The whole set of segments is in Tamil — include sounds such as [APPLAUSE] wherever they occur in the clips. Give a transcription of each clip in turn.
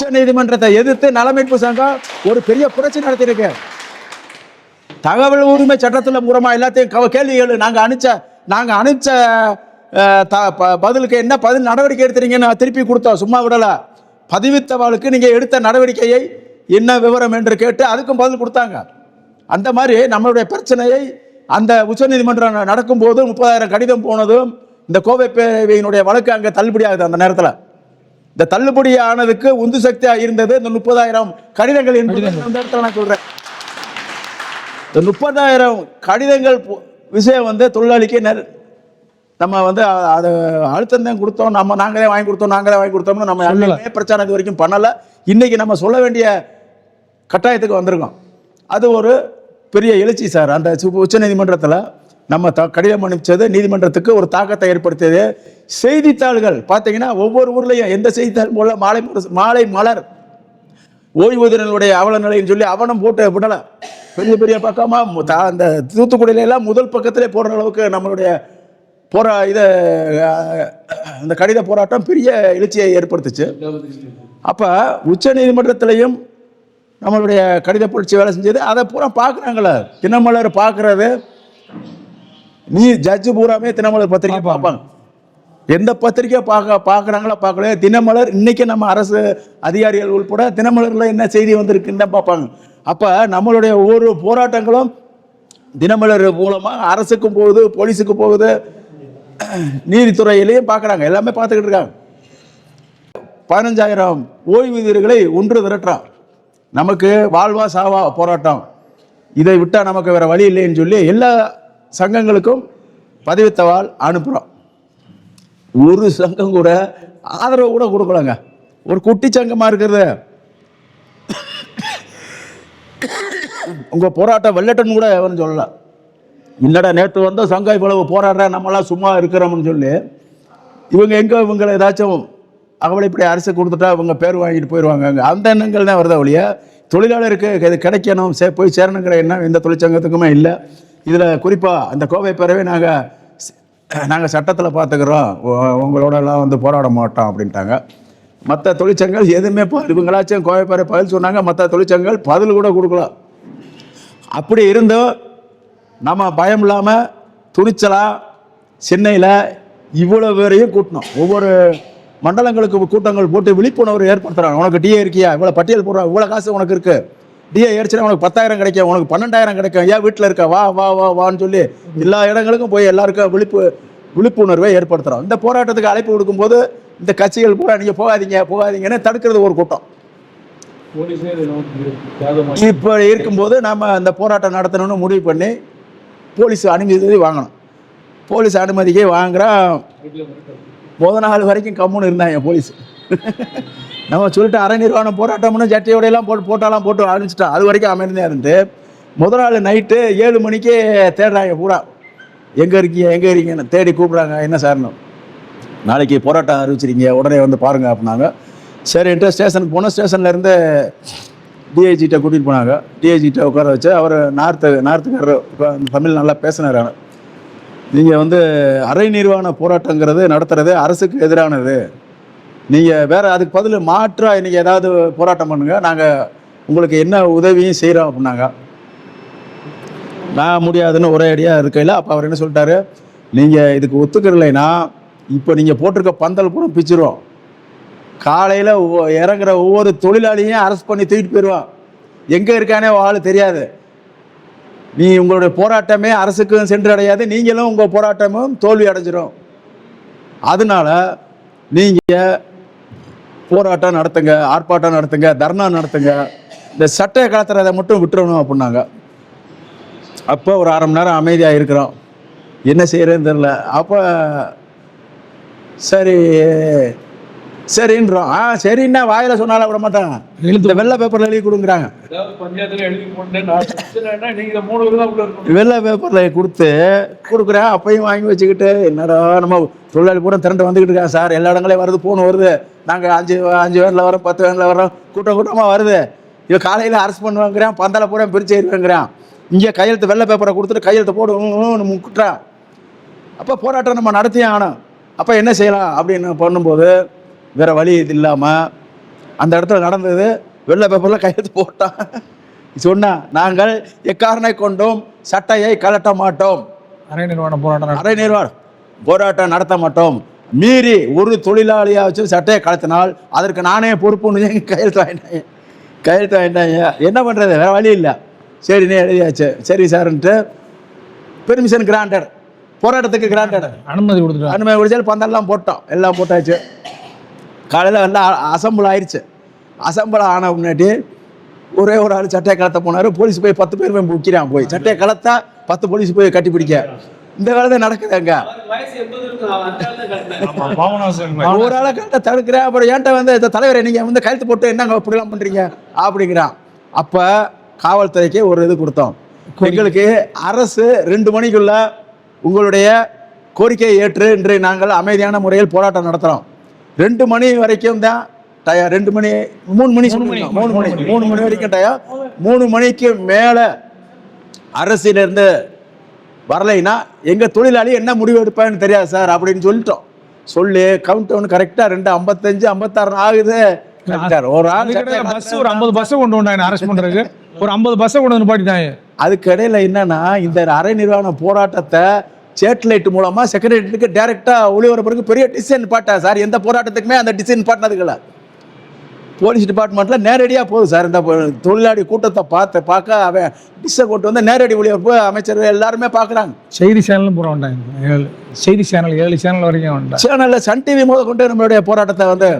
உச்ச நீதிமன்றத்தை எதிர்த்து நலமீட்பு சங்கம் ஒரு பெரிய புரட்சி நடத்தியிருக்கு. தகவல் உரிமை சட்டத்தில் மூலமாக எல்லாத்தையும் கேள்விகள் கேள்வி நாங்கள் அனுப்பிச்ச நாங்கள் அனுப்பிச்ச த- ப- பதிலுக்கு என்ன பதில் நடவடிக்கை எடுத்துறீங்கன்னு திருப்பி கொடுத்தோம். சும்மா விடலை. பதிவித்தவாளுக்கு நீங்கள் எடுத்த நடவடிக்கையை என்ன விவரம் என்று கேட்டு அதுக்கும் பதில் கொடுத்தாங்க. அந்த மாதிரி நம்மளுடைய பிரச்சனையை அந்த உச்சநீதிமன்றம் நடக்கும்போது முப்பதாயிரம் கடிதம் போனதும் இந்த கோவை பேரவையினுடைய வழக்கு அங்கே தள்ளுபடியாகுது அந்த நேரத்தில். இந்த தள்ளுபடி ஆனதுக்கு உந்து சக்தியா இருந்தது இந்த முப்பதாயிரம் கடிதங்கள் இடத்துல நான் சொல்றேன். இந்த முப்பதாயிரம் கடிதங்கள் விஷயம் வந்து தொழிலாளிக்கு நம்ம வந்து அது அழுத்தம் தான் கொடுத்தோம். நம்ம நாங்களே வாங்கி கொடுத்தோம் நாங்களே வாங்கி கொடுத்தோம்னு நம்ம யாருமே பிரச்சாரம் இது வரைக்கும் பண்ணல. இன்னைக்கு நம்ம சொல்ல வேண்டிய கட்டாயத்துக்கு வந்திருக்கோம். அது ஒரு பெரிய எழுச்சி சார். அந்த உச்ச நீதிமன்றத்தில் நம்ம த கடிதம் அனுப்பிச்சது நீதிமன்றத்துக்கு ஒரு தாக்கத்தை ஏற்படுத்தியது. செய்தித்தாள்கள் பார்த்தீங்கன்னா ஒவ்வொரு ஊர்லேயும் எந்த செய்தித்தாள் போல மாலை மாலை மலர் ஓய்வூதியர்களுடைய அவல நிலைன்னு சொல்லி அவனும் போட்டு விடலை. பெரிய பெரிய பக்கமாக மு- தா- அந்த தூத்துக்குடியில எல்லாம் முதல் பக்கத்திலே போடுற அளவுக்கு நம்மளுடைய போரா இதை இந்த கடித போராட்டம் பெரிய எழுச்சியை ஏற்படுத்துச்சு. அப்போ உச்ச நீதிமன்றத்திலையும் நம்மளுடைய கடித புரட்சி வேலை செஞ்சது. அதை பூரா பார்க்குறாங்களே தினமலர் பார்க்குறது நீ ஜட்ஜு பூராமே தினமலர் பத்திரிக்கை பார்ப்பாங்க. எந்த பத்திரிக்கை பார்க்க பார்க்குறாங்களோ பார்க்கல தினமலர் இன்னைக்கு நம்ம அரசு அதிகாரிகள் உட்பட தினமலரில் என்ன செய்தி வந்திருக்குன்னு பார்ப்பாங்க. அப்போ நம்மளுடைய ஒவ்வொரு போராட்டங்களும் தினமலர் மூலமாக அரசுக்கும் போகுது போலீஸுக்கும் போகுது நீதித்துறையிலையும் பார்க்குறாங்க. எல்லாமே பார்த்துக்கிட்டு இருக்காங்க. பதினஞ்சாயிரம் ஓய்வூதியர்களை ஒன்று திரட்டுறான் நமக்கு வாழ்வா சாவா போராட்டம். இதை விட்டால் நமக்கு வேற வழி இல்லைன்னு சொல்லி எல்லா சங்கங்களுக்கும் பதிவித்தவால் அனுப்புகிறோம் ஒரு சங்கம் கூட ஆதரவு கூட கொடுக்கலங்க. ஒரு குட்டி சங்கமாக இருக்கிறது. உங்கள் போராட்டம் வெள்ளட்டன் கூட எவரும் சொல்லலாம் என்னடா நேற்று வந்து சங்கம் இவ்வளவு போராடுற நம்மளாம் சும்மா இருக்கிறோம்னு சொல்லி இவங்க எங்கே இவங்களை ஏதாச்சும் அகவலைப்படி அரசு கொடுத்துட்டா இவங்க பேர் வாங்கிட்டு போயிடுவாங்க அந்த எண்ணங்கள் தான் வருதா ஒழிய தொழிலாளருக்கு இது கிடைக்கணும் சே போய் சேரணுங்கிற எண்ணம் எந்த தொழிற்சங்கத்துக்குமே இல்லை. இதில் குறிப்பாக அந்த கோவை பேரவை நாங்கள் நாங்கள் சட்டத்தில் பார்த்துக்கிறோம் உ- உங்களோட எல்லாம் வந்து போராட மாட்டோம் அப்படின்ட்டாங்க. மற்ற தொழிற்சங்கங்கள் எதுவுமே ப- இவங்களாச்சும் கோவை பேரை பதில் சொன்னாங்க மற்ற தொழிற்சங்கங்கள் பதில் கூட கொடுக்கல. அப்படி இருந்தும் நம்ம பயம் இல்லாமல் துணிச்சலாக சென்னையில் இவ்வளோ பேரையும் கூட்டணும் ஒவ்வொரு மண்டலங்களுக்கு கூட்டங்கள் போட்டு விழிப்புணர்வு ஏற்படுத்துகிறாங்க உனக்கு டிஏ இருக்கியா? இவ்வளோ பட்டியல் போடுறா இவ்வளோ காசு உனக்கு இருக்குது டிஏ ஏறிச்சுன்னா உனக்கு பத்தாயிரம் கிடைக்கும் உனக்கு பன்னெண்டாயிரம் கிடைக்கும். ஏன் வீட்டில் இருக்க? வா வா வா வான்னு சொல்லி எல்லா இடங்களுக்கும் போய் எல்லாருக்கும் விழிப்பு விழிப்புணர்வை ஏற்படுத்துகிறோம் இந்த போராட்டத்துக்கு அழைப்பு கொடுக்கும்போது இந்த கட்சிகள் பூரா நீங்கள் போகாதீங்க போகாதீங்கன்னு தடுக்கிறது ஒரு கூட்டம். இப்போ இருக்கும்போது நம்ம அந்த போராட்டம் நடத்தணும்னு முடிவு பண்ணி போலீஸ் அனுமதி வாங்கணும். போலீஸ் அனுமதிக்கே மிரட்டல் முத நாள் வரைக்கும் கம்முன்னு இருந்தாங்க போலீஸ். நம்ம சொல்லிட்டு அரை நிர்வாணம் போராட்டம்னு ஜட்டியோடையெல்லாம் போட்டு போட்டாலாம் போட்டு ஆரம்பிச்சிட்டோம் அது வரைக்கும் அமைதியாக இருந்து முதல் நாள் நைட்டு ஏழு மணிக்கே தேடுறாங்க பூரா. எங்கே இருக்கீங்க எங்கே இருக்கீங்கன்னு தேடி கூப்பிட்றாங்க என்ன சார்னு நாளைக்கு போராட்டம் அறிவிச்சிருக்கீங்க உடனே வந்து பாருங்க அப்படின்னாங்க. சரின்ட்டு ஸ்டேஷனுக்கு போனால் ஸ்டேஷன்லேருந்து டிஐஜிட்ட கூட்டிகிட்டு போனாங்க. டிஐஜிட்ட உட்கார வச்சு அவர் நார்த்து நார்த்துக்காரர் இப்போ தமிழ் நல்லா பேசினார் நீங்கள் வந்து அரை நிர்வாண போராட்டங்கிறது நடத்துறது அரசுக்கு எதிரானது. நீங்கள் வேற அதுக்கு பதில் மாற்றா இன்னைக்கு ஏதாவது போராட்டம் பண்ணுங்க. நாங்கள் உங்களுக்கு என்ன உதவியும் செய்கிறோம் அப்படின்னாங்க. நான் முடியாதுன்னு ஒரே அடியாக இருக்கையில் அப்போ அவர் என்ன சொல்லிட்டாரு? நீங்கள் இதுக்கு ஒத்துக்கிறலைன்னா இப்போ நீங்கள் போட்டிருக்க பந்தல் கூட பிச்சிருவோம் காலையில் இறங்குற ஒவ்வொரு தொழிலாளியும் அரெஸ்ட் பண்ணி தூக்கிட்டு போயிடுவான் எங்கே இருக்கானே ஆள் தெரியாது. நீ உங்களுடைய போராட்டமே அரசுக்கும் சென்றடையாது. நீங்களும் உங்கள் போராட்டமும் தோல்வி அடைஞ்சிரும். அதனால நீங்கள் போராட்டம் நடத்துங்க ஆர்ப்பாட்டம் நடத்துங்க தர்ணா நடத்துங்க. இந்த சட்டையை கலத்துறதை மட்டும் விட்டுறணும் அப்படின்னாங்க. அப்போ ஒரு அரை மணி நேரம் அமைதியாக இருக்கிறோம். என்ன செய்யறதுன்னு தெரில அப்போ சரி சரின்றோம். ஆ சரின்னா வாயில சொன்னாலும் விட மாட்டாங்க இந்த வெள்ளை பேப்பரில் எழுதி கொடுக்குறாங்க வெள்ளை பேப்பரில் கொடுத்து கொடுக்குறேன். அப்பையும் வாங்கி வச்சுக்கிட்டு என்னடா நம்ம தொழிலாளி பூரா திரண்டு வந்துக்கிட்டு இருக்காங்க சார். எல்லா இடங்களையும் வருது ஃபோன் வருது. நாங்கள் அஞ்சு அஞ்சு வேனில் வரோம் பத்து வேனில் வரோம் கூட்டம் கூட்டமாக வருது. இவன் காலையில் அரெஸ்ட் பண்ணுவாங்கிறான் பந்தலை பூரா பிரிச்சு ஏறிவாங்கிறான். இங்கே கையெழுத்து வெள்ளை பேப்பரை கொடுத்துட்டு கையெழுத்து போடு ஊ, ஊன்னு முக்குட்டுறான் அப்போ போராட்டம் நம்ம நடத்தியே ஆகணும். அப்போ என்ன செய்யலாம்? அப்படின்னு பண்ணும்போது வேற வழி இது இல்லாமல் அந்த இடத்துல நடந்தது. வெள்ளை பேப்பரில் கையெழுத்து போட்டான். சொன்னா நாங்கள் எக்காரனை கொண்டும் சட்டையை கலட்ட மாட்டோம். அரை நிர்வாண போராட்டம் அரை நிர்வாகம் போராட்டம் நடத்த மாட்டோம். மீறி ஒரு தொழிலாளியா வச்சு சட்டையை கலத்தினால் அதற்கு நானே பொறுப்புன்னு கையெழுத்து வாங்கிட்டாங்க கையெழுத்து வாங்கிட்டாங்க என்ன பண்ணுறது வேற வழி இல்லை. சரிண்ணே எழுதியாச்சு. சரி சார்ன்ட்டு பெர்மிஷன் கிராண்டட் போராட்டத்துக்கு கிராண்டட் அனுமதி கொடுத்துட்டாங்க. அனுமதி குடிச்சால் பந்தெல்லாம் போட்டோம். எல்லாம் போட்டாச்சு. காலையில் வந்து அசம்பிள் ஆயிடுச்சு அசம்பிள் ஆன முன்னாடி ஒரே ஒரு ஆள் சட்டையை கலத்த போனார். போலீஸ் போய் பத்து பேர் போய் முக்கிறான் போய். சட்டையை கலத்தா பத்து போலீஸ் போய் கட்டி பிடிக்க. இந்த காலத்தில் நடக்குது அங்க. ஒரு ஆளை கட்ட தடுக்கிறேன் அப்புறம் ஏன்ட்ட வந்து இந்த தலைவரை நீங்கள் வந்து கழுத்து போட்டு என்னங்க இப்படிலாம் பண்ணுறீங்க அப்படிங்கிறான். அப்போ காவல்துறைக்கு ஒரு இது கொடுத்தோம். எங்களுக்கு அரசு ரெண்டு மணிக்குள்ள உங்களுடைய கோரிக்கையை ஏற்று இன்று நாங்கள் அமைதியான முறையில் போராட்டம் நடத்துகிறோம் ரெண்டு மணி வரைக்கும் தான் டயம் ரெண்டு மணி மூணு மணி. மூணு மணி மூணு மணி வரைக்கும் டயம் மூணு மணிக்கு மேலே அரசிலிருந்து வரலைன்னா எங்கள் தொழிலாளி என்ன முடிவு எடுப்பான்னு தெரியாது சார் அப்படின்னு சொல்லிட்டோம். சொல்லி கவுண்ட் டவுன் கரெக்டாக ரெண்டு ஐம்பத்தஞ்சு ஐம்பத்தாறு ஆகுது. ஒரு ஆள் பஸ் ஒரு ஐம்பது பஸ்ஸை கொண்டு வந்தாங்க அரெஸ்ட் பண்றதுக்கு. ஒரு ஐம்பது பஸ்ஸை கொண்டு வந்து நிப்பாட்டிட்டாங்க. அதுக்கு இடையில என்னன்னா இந்த அரை நிர்வாண போராட்டத்தை சேட்டலைட் மூலமா செக்ரட்டரிக்கு டைரக்டா ஒளிபரப்புறதுக்கு பெரிய டிசைன் பாட்டா சார். எந்த போராட்டத்துக்குமே அந்த டிசைன் பாட்டினதுக்கல போலீஸ் டிபார்ட்மெண்ட்ல நேரடியாக போகுது சார். இந்த தொழிலாளி கூட்டத்தை பார்த்து பார்க்க அவன் டிஸ்ஸை கொண்டு வந்து நேரடி ஒளிபரப்பு அமைச்சர் எல்லாருமே பார்க்குறாங்க. செய்தி சேனலும் பூரா ஏழு செய்தி சேனல் ஏழு சேனல் வரைக்கும் சேனலில் சன் டிவி முதல் கொண்டு நம்மளுடைய போராட்டத்தை வந்து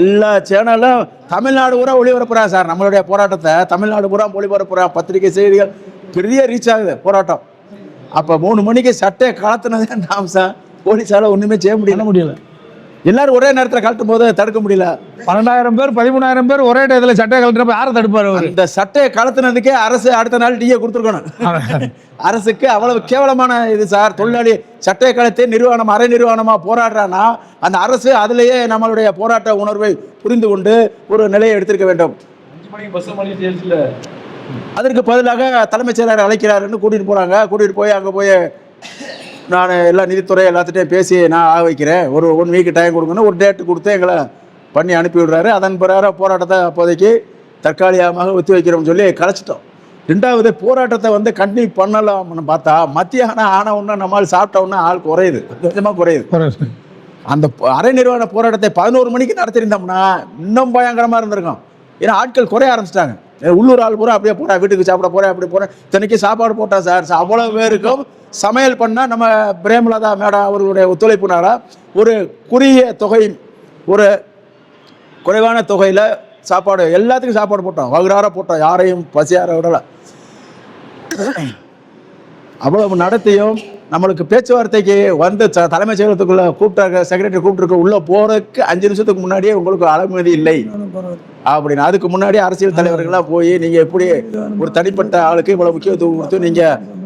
எல்லா சேனலும் தமிழ்நாடு பூரா ஒளிபரப்புறான் சார். நம்மளுடைய போராட்டத்தை தமிழ்நாடு பூரா ஒளிபரப்புறான் பத்திரிகை செய்திகள் பெரிய ரீச் ஆகுது போராட்டம். அப்போ மூணு மணிக்கு சட்டையை கலத்துனதே நாம் சார் போலீஸால ஒன்றுமே செய்ய முடியல. முடியல. எல்லாரும் ஒரே நேரத்தில் கழட்டும் போது தடுக்க முடியல. பன்னெண்டாயிரம் பேர் பதிமூணாயிரம் பேர் ஒரே டயத்தில் சட்டை கழட்டுறப்ப யாரை தடுப்பாரு அவரு? இந்த சட்டையை கலத்துனதுக்கே அரசு அடுத்த நாள் டிஏ கொடுத்துருக்கணும். [LAUGHS] அரசுக்கு அவ்வளவு கேவலமான இது சார். தொழிலாளி சட்டையை கலத்தி நிறுவனம் அரை நிறுவனமா போராடுறான்னா அந்த அரசு அதிலேயே நம்மளுடைய போராட்ட உணர்வை புரிந்து கொண்டு ஒரு நிலையை எடுத்திருக்க வேண்டும். அதற்கு பதிலாக தலைமைச் செயலர் அழைக்கிறாருன்னு கூட்டிகிட்டு போகிறாங்க கூட்டிகிட்டு போய் அங்கே போய் நான் எல்லா நிதித்துறை எல்லாத்துட்டையும் பேசி நான் ஆக வைக்கிறேன். ஒரு ஒன் வீக் டைம் கொடுக்கணும் ஒரு டேட்டு கொடுத்து எங்களை பண்ணி அனுப்பி விடுறாரு. அதன் பிரகாரம் போராட்டத்தை அப்போதைக்கு தற்காலிகமாக ஒத்தி வைக்கிறோம்னு சொல்லி கலைச்சிட்டோம். ரெண்டாவது போராட்டத்தை வந்து கண்டினியூ பண்ணலாம்னு பார்த்தா மத்தியானம் ஆன உடனே நம்மால் சாப்பிட்ட உடனே ஆள் குறையுது. கொஞ்சம் கொஞ்சமாக குறையுது. அந்த அரை நிர்வாண போராட்டத்தை பதினோரு மணிக்கு நடத்தியிருந்தோம்னா இன்னும் பயங்கரமாக இருந்திருக்கும். ஏன்னா ஆட்கள் குறைய ஆரம்பிச்சிட்டாங்க. உள்ளூர் ஆள் பூரா அப்படியே போறா வீட்டுக்கு சாப்பிட போறேன் அப்படி போறேன். இத்தனைக்கு சாப்பாடு போட்டா சார். அவ்வளோ அவ்வளவு பேருக்கும் சமையல் பண்ணால் நம்ம பிரேமலதா மேடம் அவர்களுடைய ஒத்துழைப்புனால ஒரு குறுகிய தொகை ஒரு குறைவான தொகையில் சாப்பாடு எல்லாத்துக்கும் சாப்பாடு போட்டோம். வகுறார போட்டோம். யாரையும் பசியார விடலை. அவ்வளவு நடத்தியும் நம்மளுக்கு பேச்சுவார்த்தைக்கு வந்து தலைமைச் செயலகத்துக்குள்ள கூப்பிட்டாங்க செக்ரட்டரி கூப்பிட்டுருக்க உள்ள போறதுக்கு அஞ்சு நிமிஷத்துக்கு முன்னாடியே உங்களுக்கு அனுமதி இல்லை. அப்படின்னு. அதுக்கு முன்னாடி அரசியல் தலைவர்கள்லாம் போய் நீங்க எப்படி ஒரு தனிப்பட்ட ஆளுக்கு இவ்வளவு முக்கியத்துவம் கொடுத்து நீங்க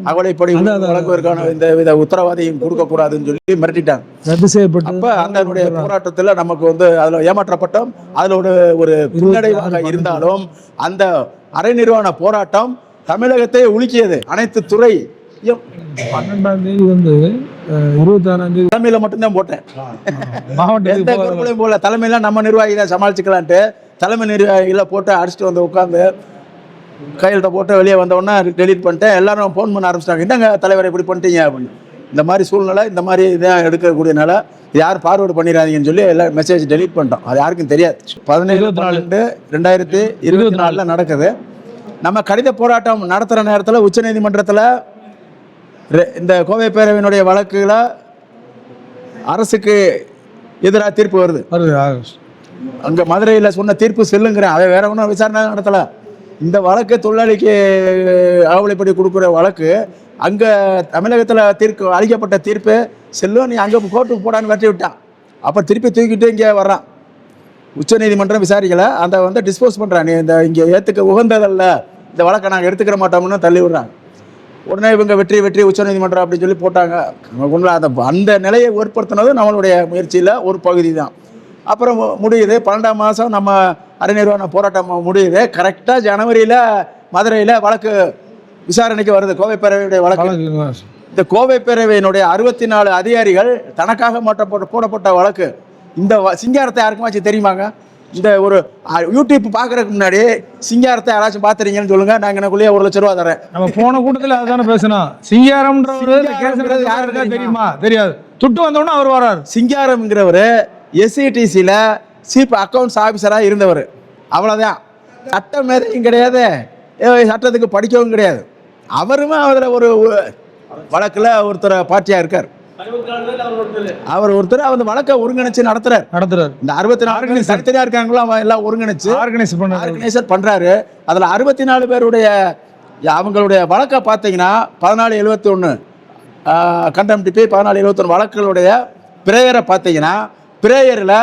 அகலைப்படி வழங்குவதற்கான இந்த வித உத்தரவாதையும் கொடுக்க கூடாதுன்னு சொல்லி மிரட்டிட்டாங்க. ரத்து செய்யப்பட்டு அப்ப அந்த போராட்டத்துல நமக்கு வந்து அதுல ஏமாற்றப்பட்டோம். அதுல ஒரு ஒரு பின்னடைவாக இருந்தாலும் அந்த அரை நிர்வாண போராட்டம் தமிழகத்தை உலுக்கியது. அனைத்து துறை பன்னெண்டாம் தேதி வந்து இருபத்தாறாம் தேதி தலைமையில மட்டும்தான் போட்டேன். மாவட்ட எந்த இதுக்கு போக- பொறுப்புலையும் போல தலைமையில நம்ம நிர்வாகிகளை சமாளிச்சுக்கலான்ட்டு தலைமை நிர்வாகிகளை போட்டு அடிச்சுட்டு வந்து உட்காந்து கையெழுத்த போட்டு வெளியே வந்த உடனே டெலீட் பண்ணிட்டேன். எல்லாரும் ஃபோன் பண்ண ஆரம்பிச்சிட்டாங்க. என்னங்க தலைவர் இப்படி பண்ணிட்டீங்க? அப்படின்னு. இந்த மாதிரி சூழ்நிலை இந்த மாதிரி இதான் எடுக்கக்கூடியனால யார் ஃபார்வர்டு பண்ணிடாதீங்கன்னு சொல்லி எல்லாம் மெசேஜ் டெலீட் பண்ணிட்டோம். அது யாருக்கும் தெரியாது. பதினேழு. பன்னெண்டு ரெண்டாயிரத்தி இருபத்தி நாலில் நடக்குது. நம்ம கடித போராட்டம் நடத்துகிற நேரத்தில் உச்சநீதிமன்றத்தில் இந்த கோவை பேரவையினுடைய வழக்குல அரசுக்கு எதிராக தீர்ப்பு வருது. அங்க மதுரையில் சொன்ன தீர்ப்பு செல்லுங்கிறேன். அதை வேற ஒன்றும் விசாரணை நடத்தல. இந்த வழக்கு தொழிலாளிக்கு அகவலைப்படி கொடுக்குற வழக்கு அங்க தமிழகத்துல தீர்ப்பு அளிக்கப்பட்ட தீர்ப்பு செல்லும் நீ அங்க கோர்ட்டுக்கு போடான்னு வெட்டி. விட்டான் அப்ப திருப்பி தூக்கிட்டு இங்க வர்றான். உச்சநீதிமன்றம் விசாரிக்கல. அந்த வந்து டிஸ்போஸ் பண்றான். நீ இந்த இங்க ஏத்துக்க உகந்ததல்ல. இந்த வழக்கை நாங்கள் எடுத்துக்கிற மாட்டோம்னு தள்ளி விடுறாங்க உடனே இவங்க வெற்றி வெற்றி உச்சநீதிமன்றம் அப்படின்னு சொல்லி போட்டாங்க. நமக்கு. அந்த அந்த நிலையை ஏற்படுத்தினது நம்மளுடைய முயற்சியில் ஒரு பகுதி தான் அப்புறம் முடியுது. பன்னெண்டாம் மாதம் நம்ம அரைநிர்வாண போராட்டம் முடியுது. கரெக்டாக ஜனவரியில் மதுரையில் வழக்கு விசாரணைக்கு வருது. கோவை பேரவையுடைய வழக்கு. இந்த கோவை பேரவையினுடைய அறுபத்தி நாலு அதிகாரிகள் தனக்காக மாற்றப்பட்ட போடப்பட்ட வழக்கு. இந்த சிங்காரத்தை யாருக்குமாச்சும் தெரியுமாங்க? இந்த ஒரு யூடியூப் பார்க்கறதுக்கு முன்னாடி சிங்காரத்தை யாராச்சும் பார்த்துறீங்கன்னு சொல்லுங்க. நாங்கள் எனக்குள்ளேயே ஒரு லட்ச ரூபா தரேன். நம்ம போன கூட்டத்துல அதுதானே பேசணும் சிங்காரம்ன்றவர் சிங்காரம்ன்றது யாரு யாருக்கா தெரியுமா? தெரியாது. துட்டு வந்தோடனே அவர் வராரு. சிங்காரம்ங்கிறவர் எஸ்சிடிசியில் சீஃப் அக்கவுண்ட்ஸ் ஆஃபீஸராக இருந்தவர். அவ்வளோதான் சட்ட மேதையும் கிடையாது. சட்டத்துக்கு படிக்கவும் கிடையாது. அவருமே அதில் ஒரு வழக்கில் ஒருத்தர் பார்ட்டியாக இருக்கார். அவர் ஒருத்தர் அவர் ஒருத்தர் அந்த வழக்கை ஒருங்கிணைச்சு நடத்துறார். நடத்துறாரு. இந்த அறுபத்தி நாலு பேர் தனித்தனியாக இருக்காங்களோ அவன் எல்லாம் ஒருங்கிணைச்சு ஆர்கனைஸ் பண்ணாரு. ஆர்கனைசர் பண்றாரு. அதுல அறுபத்தி நாலு பேருடைய அவங்களுடைய வழக்கை பார்த்தீங்கன்னா பதினாலு எழுபத்தி ஒன்று கண்டெம்டிபி பதினாலு எழுபத்தொன்று வழக்குகளுடைய பிரேயரை பார்த்தீங்கன்னா பிரேயரில்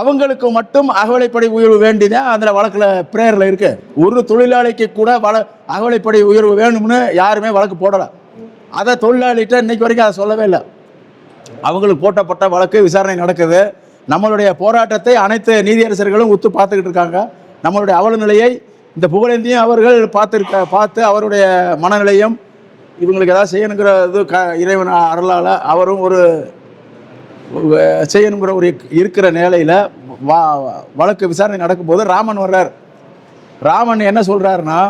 அவங்களுக்கு மட்டும் அகவலைப்படை உயர்வு வேண்டிதான் அதில் வழக்கில் பிரேயரில் இருக்கு. ஒரு தொழிலாளிக்கு கூட வழ அகவலைப்படை உயர்வு வேணும்னு யாருமே வழக்கு போடலை. அதை தொழிலாளிகிட்ட இன்னைக்கு வரைக்கும் அதை சொல்லவே இல்லை. அவங்களுக்கு போட்டப்பட்ட வழக்கு விசாரணை நடக்குது. நம்மளுடைய போராட்டத்தை அனைத்து நீதியரசர்களும் ஒத்து பார்த்துக்கிட்டு இருக்காங்க. நம்மளுடைய அவல நிலையை இந்த புகழேந்தியும் அவர்கள் பார்த்துருக்க பார்த்து அவருடைய மனநிலையும் இவங்களுக்கு ஏதாவது செய்யணுங்கிற இது க இறைவன் அருளால் அவரும் ஒரு ஒரு செய்யணுங்கிற ஒரு இருக்கிற நிலையில் வா வழக்கு விசாரணை நடக்கும்போது ராமன் வர்றார். ராமன் என்ன சொல்கிறாருன்னா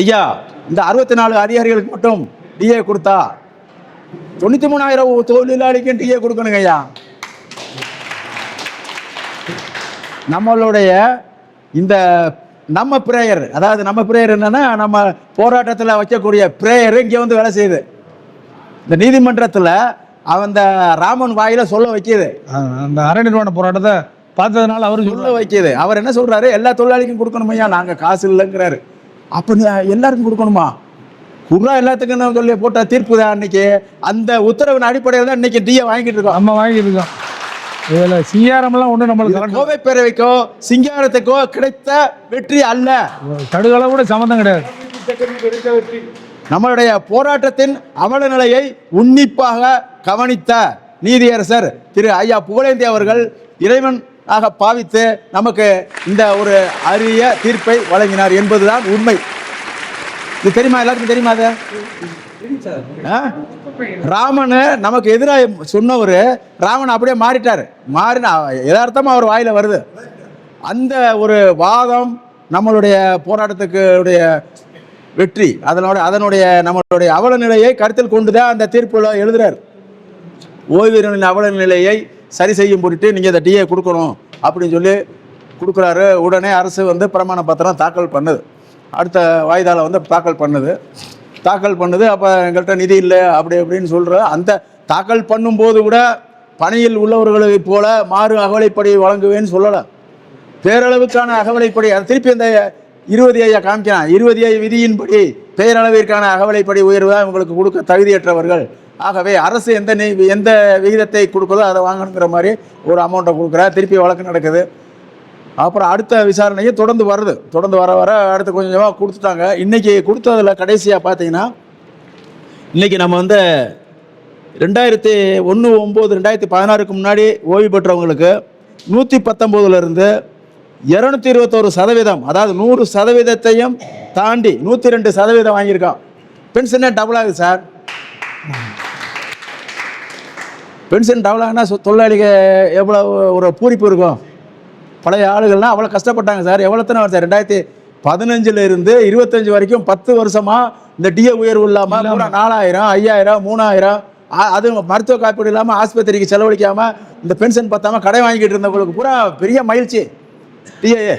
ஐயா இந்த அறுபத்தி நாலு அதிகாரிகளுக்கு மட்டும் டிஏ கொடுத்தா தொண்ணூற்றி மூணாயிரம் தொழிலாளிக்கும் டிஏ கொடுக்கணுங்க ஐயா. நம்மளுடைய இந்த நம்ம பிரேயர் அதாவது நம்ம பிரேயர் என்னன்னா நம்ம போராட்டத்தில் வைக்கக்கூடிய பிரேயர் இங்கே வந்து வேலை செய்யுது. இந்த நீதிமன்றத்தில் அவன் இந்த ராமன் வாயில சொல்ல வைக்கிது. அந்த அரை நிர்வாண போராட்டத்தை பார்த்ததுனால அவரு சொல்ல வைக்கிது. அவர் என்ன சொல்றாரு? எல்லா தொழிலாளிக்கும் கொடுக்கணுமையா? நாங்க காசு இல்லைங்கிறாரு. அப்ப நீ எல்லாருக்கும் கொடுக்கணுமா? குர்ரா எல்லாத்துக்கும் சொல்லி போட்ட தீர்ப்பு தான் அன்னைக்கு. அந்த உத்தரவின் அடிப்படையில் தான் இன்னைக்கு டிஏ வாங்கிட்டு இருக்கோம். நம்ம வாங்கியிருக்கோம் இதுல சிஆர்எம் எல்லாம் ஒண்ணு நம்மளுக்கு கோவை பேரவைக்கோ சிங்காரத்துக்கோ கிடைத்த வெற்றி அல்ல. கடுகளவு கூட சம்மந்தம் கிடையாது. நம்மளுடைய போராட்டத்தின் அவல நிலையை உன்னிப்பாக கவனித்த நீதியரசர் திரு ஐயா புகழேந்தி அவர்கள் இறைவன் ஆக பாவித்து நமக்கு இந்த ஒரு அரிய தீர்ப்பை வழங்கினார் என்பதுதான் உண்மை. இது தெரியுமா எல்லாருக்கும் தெரியுமா அது? ஆ? ராமன் நமக்கு எதிராக சொன்னவர் ராமன் அப்படியே மாறிட்டார். மாறினா எதார்த்தமாக அவர் வாயில் வருது. அந்த ஒரு வாதம் நம்மளுடைய போராட்டத்துக்கு உடைய வெற்றி அதனோட அதனுடைய நம்மளுடைய அவல நிலையை கருத்தில் கொண்டு தான் அந்த தீர்ப்புல எழுதுறார். ஓய்வீரனின் அவல நிலையை சரி செய்யும் பொருட்டு நீங்கள் இந்த டிஏ கொடுக்கணும் அப்படின்னு சொல்லி கொடுக்குறாரு. உடனே அரசு வந்து பிரமாண பத்திரம் தாக்கல் பண்ணுது. அடுத்த வாய்தாவில் வந்து தாக்கல் பண்ணுது. தாக்கல் பண்ணுது. அப்போ எங்கள்கிட்ட நிதி இல்லை அப்படி அப்படின்னு சொல்கிற அந்த தாக்கல் பண்ணும்போது கூட பணியில் உள்ளவர்களைப் போல மாறு அகவலைப்படி வழங்குவேன்னு சொல்லலை. பேரளவுக்கான அகவலைப்படி திருப்பி அந்த இருபது ஐயா காமிக்கிறான். இருபது ஐ விதியின்படி பேரளவிற்கான அகவலைப்படி உயர்வு தான் இவங்களுக்கு கொடுக்க தகுதியற்றவர்கள். ஆகவே அரசு எந்த எந்த விகிதத்தை கொடுக்குதோ அதை வாங்கணுங்கிற மாதிரி ஒரு அமௌண்ட்டை கொடுக்குறா திருப்பி வழக்கு நடக்குது. அப்புறம் அடுத்த விசாரணையும் தொடர்ந்து வருது. தொடர்ந்து வர வர அடுத்து கொஞ்சம் கொஞ்சமாக கொடுத்துட்டாங்க. இன்னைக்கு கொடுத்ததில் கடைசியாக பார்த்தீங்கன்னா இன்றைக்கி நம்ம வந்து ரெண்டாயிரத்தி ஒன்று ஒம்பது ரெண்டாயிரத்தி பதினாறுக்கு முன்னாடி ஓய்வு பெற்றவங்களுக்கு நூற்றி பத்தொம்போதுலேருந்து இரநூத்தி இருபத்தோரு சதவீதம் அதாவது நூறு சதவீதத்தையும் தாண்டி நூற்றி ரெண்டு சதவீதம் வாங்கியிருக்கான். பென்ஷனே டபுள் ஆகுது சார் பென்ஷன் டபுள் ஆகுனா சொ- தொழிலாளிக எவ்வளோ ஒரு பூரிப்பு இருக்கும். பழைய ஆளுகள்லாம் அவ்வளோ கஷ்டப்பட்டாங்க சார். எவ்வளோத்தனை வருஷம்? ரெண்டாயிரத்தி பதினஞ்சுல இருந்து இருபத்தஞ்சு வரைக்கும் பத்து வருஷமா இந்த டிஏ உயர்வு இல்லாமல் நாலாயிரம் ஐயாயிரம் மூணாயிரம். அது மருத்துவ காப்பீடு இல்லாமல் ஆஸ்பத்திரிக்கு செலவழிக்காம இந்த பென்ஷன் பத்தாம கடை வாங்கிட்டு இருந்தவங்களுக்கு பூரா பெரிய மகிழ்ச்சி. டிஏ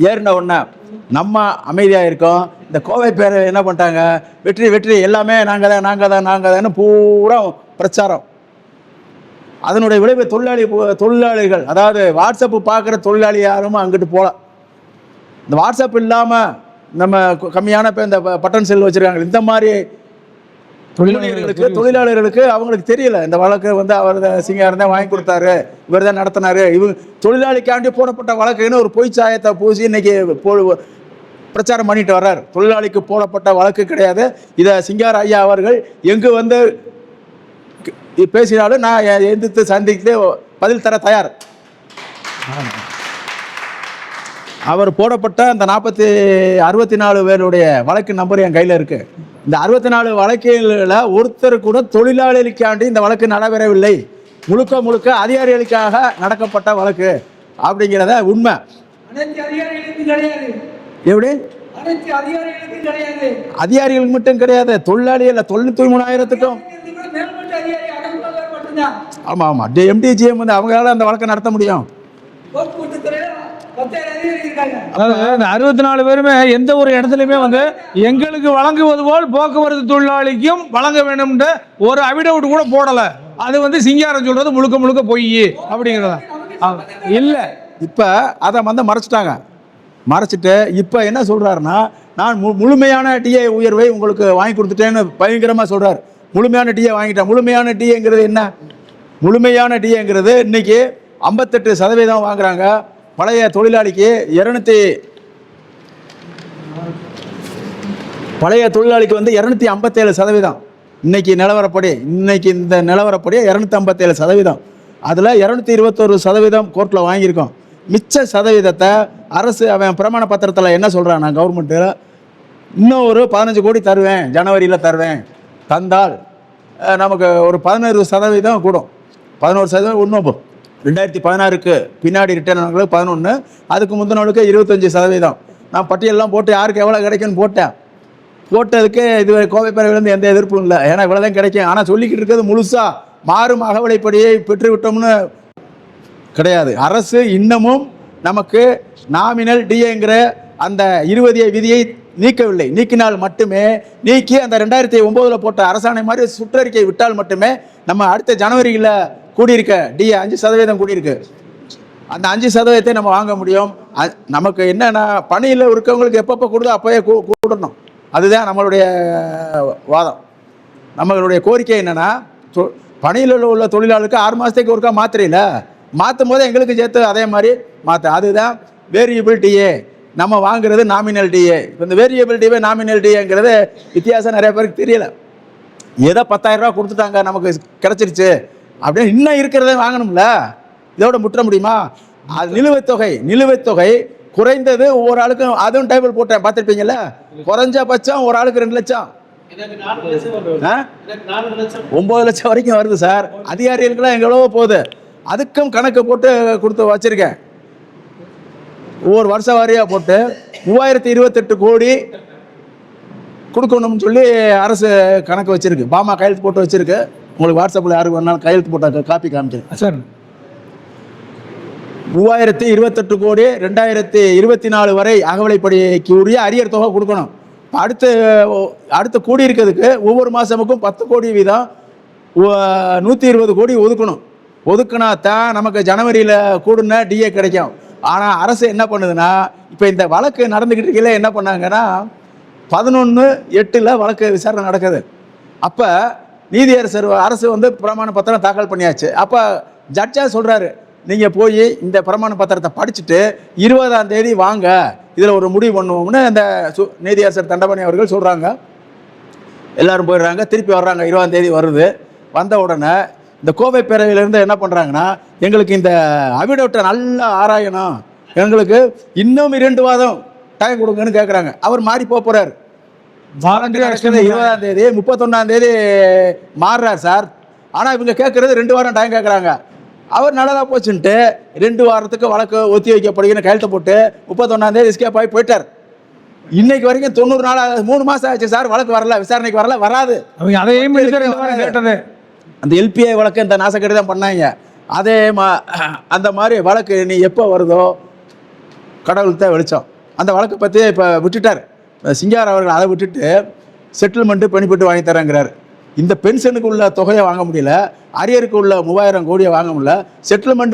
ஏறின உடனே நம்ம அமைதியாக இருக்கோம். இந்த கோவை பேர் என்ன பண்ணிட்டாங்க? வெற்றி வெற்றி எல்லாமே நாங்கள் தான் நாங்கள் தான் நாங்கள் தான்னு பூரா பிரச்சாரம். அதனுடைய விளைவு தொழிலாளி தொழிலாளிகள் அதாவது வாட்ஸ்அப் பார்க்குற தொழிலாளி யாரும் அங்கிட்டு போகல இந்த வாட்ஸ்அப் இல்லாமல் நம்ம கம்மியான இப்போ இந்த பட்டன் செல் வச்சுருக்காங்க. இந்த மாதிரி ஊழியர்களுக்கு தொழிலாளர்களுக்கு அவங்களுக்கு தெரியல. இந்த வழக்கு வந்து அவர் தான் சிங்காரம் தான் வாங்கி கொடுத்தாரு இவர் தான் நடத்தினாரு. இவங்க தொழிலாளிக்காண்டி போடப்பட்ட வழக்குன்னு ஒரு பொய் சாயத்தை பூசி இன்னைக்கு போ- பிரச்சாரம் பண்ணிட்டு வர்றார். தொழிலாளிக்கு போடப்பட்ட வழக்கு கிடையாது. இதை சிங்கார ஐயா அவர்கள் எங்கு வந்து பேசினாலும் நான் எ- எதிர்த்து சந்தித்து பதில் தர தயார். அவர் போடப்பட்ட அந்த நாற்பத்தி அறுபத்தி நாலு பேருடைய வழக்கு நம்பர் என் கையில் இருக்கு. இந்த அறுபத்தி நாலு வழக்குகளில் ஒருத்தர் கூட தொழிலாளிகளுக்காண்டி இந்த வழக்கு நடைபெறவில்லை. முழுக்க முழுக்க அதிகாரிகளுக்காக நடக்கப்பட்ட வழக்கு அப்படிங்கிறத உண்மை. எப்படி? அதிகாரிகளுக்கு மட்டும் கிடையாது. தொழிலாளி இல்லை தொண்ணூற்றி மூணாயிரத்துக்கும். ஆமாம் ஆமாம் எம்டிஜிஎம் வந்து அவங்களால அந்த வழக்கை நடத்த முடியும். அதாவது அறுபத்தி நாலு பேருமே எந்த ஒரு இடத்துலையுமே வந்து எங்களுக்கு வழங்குவது போல் போக்குவரத்து தொழிலாளிக்கும் வழங்க வேண்டும்ன்ற ஒரு அவிடவுட் கூட போடல. அது வந்து சிங்காரம் சொல்றது முழுக்க முழுக்க பொய் அப்படிங்கிறதா. இல்லை. இப்போ அதை வந்து மறைச்சிட்டாங்க. மறைச்சிட்டு இப்போ என்ன சொல்கிறாருன்னா நான் முழுமையான டிஏ உயர்வை உங்களுக்கு வாங்கி கொடுத்துட்டேன்னு பயங்கரமாக சொல்கிறார் முழுமையான டீயை வாங்கிட்டேன் முழுமையான டீங்கிறது என்ன? முழுமையான டீங்கிறது இன்றைக்கி ஐம்பத்தெட்டு சதவீதம் வாங்குறாங்க. பழைய தொழிலாளிக்கு இரநூத்தி பழைய தொழிலாளிக்கு வந்து இரநூத்தி ஐம்பத்தேழு சதவீதம். இன்னைக்கு நிலவரப்படி இன்னைக்கு இந்த நிலவரப்படி இரநூத்தி ஐம்பத்தேழு சதவீதம். அதில் இரநூத்தி இருபத்தொரு சதவீதம் கோர்ட்டில் வாங்கியிருக்கோம். மிச்ச சதவீதத்தை அரசு அவன் பிரமாண பத்திரத்தில் என்ன சொல்கிறான் கவர்மெண்ட்டில் இன்னும் ஒரு பதினஞ்சு கோடி தருவேன் ஜனவரியில் தருவேன். தந்தால் நமக்கு ஒரு பதினோரு சதவீதம் கூடும். பதினோரு சதவீதம் இன்னும் ரெண்டாயிரத்தி பதினாறுக்கு பின்னாடி ரிட்டர்ன் ஆனவங்களுக்கு பதினொன்று அதுக்கு முந்தினவளுக்கு இருபத்தஞ்சி சதவீதம். நான் பட்டியலெலாம் போட்டு யாருக்கு எவ்வளோ கிடைக்கும்னு போட்டேன். போட்டதுக்கு இது கோவை பேரவையிலேருந்து எந்த எதிர்ப்பும் இல்லை. ஏன்னா இவ்வளோதான் கிடைக்கும். ஆனால் சொல்லிக்கிட்டு இருக்கிறது முழுசாக மாறும் அகவலைப்படியை பெற்று விட்டோம்னு கிடையாது. அரசு இன்னமும் நமக்கு நாமினல் டிஏங்கிற அந்த இருபதிய விதியை நீக்கவில்லை. நீக்கினால் மட்டுமே நீக்கி அந்த ரெண்டாயிரத்தி ஒம்போதில் போட்ட அரசாணை மாதிரி சுற்றறிக்கை விட்டால் மட்டுமே நம்ம அடுத்த ஜனவரியில் கூடியிருக்க டிஏ அஞ்சு சதவீதம் கூடியிருக்கு. அந்த அஞ்சு சதவீதத்தை நம்ம வாங்க முடியும். நமக்கு என்னென்னா பணியில் இருக்கவங்களுக்கு எப்பப்போ கொடுதோ அப்போயே கூ- கூடணும். அதுதான் நம்மளுடைய வாதம். நம்மளுடைய கோரிக்கை என்னென்னா பணியில் உள்ள தொழிலாளருக்கு ஆறு மாதத்துக்கு ஒருக்கா மாத்திரையில் மாற்றும் போது எங்களுக்கு சேர்த்து அதே மாதிரி மாற்ற அதுதான் வேரியபிள் டிஏ நம்ம வாங்குறது நாமினல் டிஏ இப்போ இந்த வேரியபிள் டிஏ நாமினல் டிஏங்கிறது வித்தியாசம் நிறைய பேருக்கு தெரியல. ஏதோ பத்தாயிரம் ரூபா கொடுத்துட்டாங்க நமக்கு கிடைச்சிருச்சு. அப்படின்னு இன்னும் இருக்கிறத வாங்கணும்ல? இதோட முற்ற முடியுமா? அது நிலுவைத் தொகை நிலுவைத் தொகை குறைந்தது ஒவ்வொரு ஆளுக்கும் அதுவும் டேபிள் போட்டேன் பார்த்துருப்பீங்கல்ல? குறைஞ்சபட்சம் ஒரு ஆளுக்கு ரெண்டு லட்சம்? ஒன்பது லட்சம் வரைக்கும் வருது சார். அதிகாரிகளுக்கெல்லாம் எவ்வளவோ போகுது. அதுக்கும் கணக்கு போட்டு கொடுத்து வச்சிருக்கேன். ஒவ்வொரு வருஷ வாரியாக போட்டு மூவாயிரத்தி இருபத்தெட்டு கோடி கொடுக்கணும்னு சொல்லி அரசு கணக்கு வச்சிருக்கு. பாமா கையெழுத்து போட்டு வச்சிருக்கு. உங்களுக்கு வாட்ஸ்அப்பில் யாருக்கு வேணாலும் கையெழுத்து போட்ட காப்பி காமிச்சிருக்கு சார். மூவாயிரத்தி இருபத்தெட்டு கோடி ரெண்டாயிரத்தி இருபத்தி நாலு வரை அகவலைப்படிக்கு உரிய அரியர் தொகை கொடுக்கணும். அடுத்து அடுத்து கூடியிருக்கிறதுக்கு ஒவ்வொரு மாதமுக்கும் பத்து கோடி வீதம் நூற்றி இருபது கோடி ஒதுக்கணும். ஒதுக்குனா தான் நமக்கு ஜனவரியில் கூடுன டிஏ கிடைக்கும். ஆனால் அரசு என்ன பண்ணுதுன்னா இப்போ இந்த வழக்கு நடந்துக்கிட்டு இருக்கையில என்ன பண்ணாங்கன்னா பதினொன்று எட்டில் வழக்கு விசாரணை நடக்குது. அப்போ நீதியரசர் அரசு வந்து பிரமாண பத்திரம் தாக்கல் பண்ணியாச்சு. அப்போ ஜட்ஜா சொல்கிறாரு நீங்கள் போய் இந்த பிரமாண பத்திரத்தை படிச்சுட்டு இருபதாம் தேதி வாங்க. இதில் ஒரு முடிவு பண்ணுவோம்னு அந்த சு நீதியரசர் தண்டபாணி அவர்கள் சொல்கிறாங்க எல்லோரும் போயிடுறாங்க திருப்பி வர்றாங்க இருபதாம் தேதி வருது. வந்த உடனே இந்த கோவை பேரவையிலேருந்து என்ன பண்ணுறாங்கன்னா எங்களுக்கு இந்த அபிடோட்டை நல்லா ஆராயணும். எங்களுக்கு இன்னும் இரண்டு வாதம் டைம் கொடுங்கன்னு கேட்குறாங்க அவர் மாறி போக போகிறார் வாலண்டரி நடக்குது இருபதாம் தேதி முப்பத்தொன்னாம் தேதி மாறுறார் சார். ஆனால் இவங்க கேட்குறது ரெண்டு வாரம் டைம் கேட்குறாங்க அவர் நல்லதாக போச்சுன்ட்டு ரெண்டு வாரத்துக்கு வழக்கு ஒத்தி வைக்கப்படுகிற கையெழுத்து போட்டு முப்பத்தொன்னாம் தேதி எஸ்கேப் ஆகி போயிட்டார். இன்னைக்கு வரைக்கும் தொண்ணூறு நாள். மூணு மாதம் ஆச்சு சார். வழக்கு வரல விசாரணைக்கு வரல வராது. அவங்க அதையும் அந்த எல்பிஐ வழக்கு இந்த நாசக்கடி தான் பண்ணாங்க. அதே மா அந்த மாதிரி வழக்கு நீ எப்போ வருதோ கடவுள் தான் வெளிச்சம். அந்த வழக்கை பற்றி இப்போ விட்டுட்டார். சிங்கார் அவர்கள் அதை விட்டுட்டு செட்டில்மெண்ட்டு பெனிஃபிட் வாங்கி தரேங்கிறார். இந்த பென்ஷனுக்கு உள்ள தொகையை வாங்க முடியல. அரியருக்கு உள்ள மூவாயிரம் கோடியை வாங்க முடியல. செட்டில்மெண்ட்